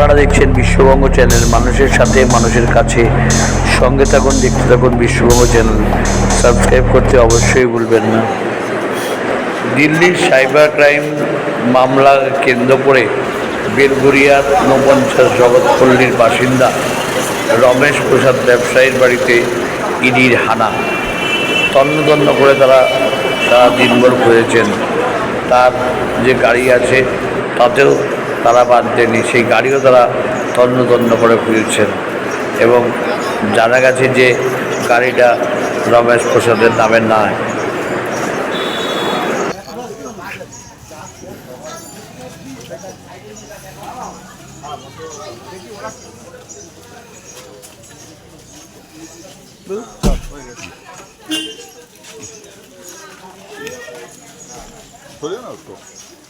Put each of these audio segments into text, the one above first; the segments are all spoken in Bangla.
আপনারা দেখছেন বিশ্ববঙ্গ চ্যানেল। মানুষের সাথে, মানুষের কাছে। সঙ্গে থাকুন, দেখতে থাকুন বিশ্ববঙ্গ চ্যানেল। সাবস্ক্রাইব করতে অবশ্যই ভুলবেন না। দিল্লির সাইবার ক্রাইম মামলা কেন্দ্র করে বেলগুড়িয়ার ঊনপঞ্চাশ জগৎপল্লীর বাসিন্দা রমেশ প্রসাদ ব্যবসায়ীর বাড়িতে ইডির হানা। তন্ন তন্ন করে তারা তারা দিনভর খুঁজেছেন তার যে গাড়ি আছে, তাতেও তারা বাদ দেয়নি, সেই গাড়িও তারা তন্ন তন্ন করে খুঁজছেন এবং জানা গেছে যে গাড়িটা রমেশ প্রসাদের নামে নয়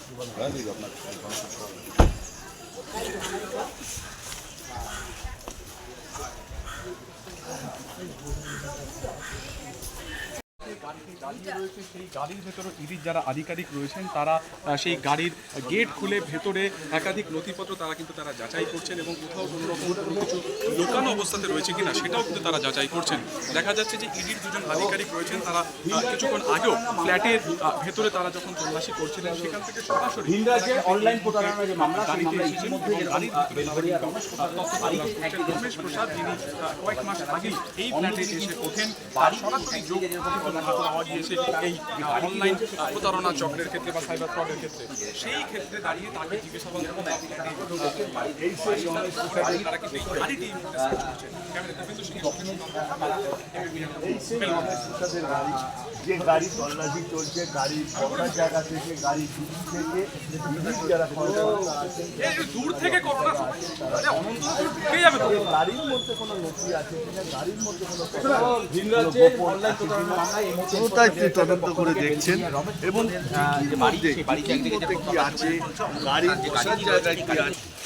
আপনার রয়েছে সেই গাড়ির ভেতরে ইডির যারা আধিকারিক রয়েছেন তারা সেই গাড়ির গেট খুলে ভেতরে একাধিক নথিপত্র তারা কিন্তু তারা যাচাই করছেন এবং কোথাও কোনো রকম কোনো কিছু লোকানো অবস্থাতে রয়েছে কিনা সেটাও কিন্তু তারা যাচাই করছেন। দেখা যাচ্ছে যে ইডির দুজন আধিকারিক রয়েছেন তারা কিছুক্ষণ আগেও ফ্ল্যাটের ভেতরে তারা যখন তল্লাশি করছিলেন সেখান থেকে সরাসরি অনলাইন কয়েক মাস আগেই এই ফ্ল্যাটে এসে ওঠেন তার সরাসরি যোগ হওয়া গিয়েছে এই অনলাইন প্রতারণা চক্রের ক্ষেত্রে বা সাইবার ফ্রডের ক্ষেত্রে সেই ক্ষেত্রে দাঁড়িয়ে তাকে জিজ্ঞাসাবাদ যে গাড়ি তল্লাশি চলছে গাড়ি জায়গা থেকে গাড়ি দূর থেকে যারা দূর থেকে যাবে গাড়ির মধ্যে কোনো নথি আছে কিনা? গাড়ির মধ্যে কোনো তদন্ত করে দেখছেন এবং কি কি আছে গাড়ির বসার জায়গায় কি আছে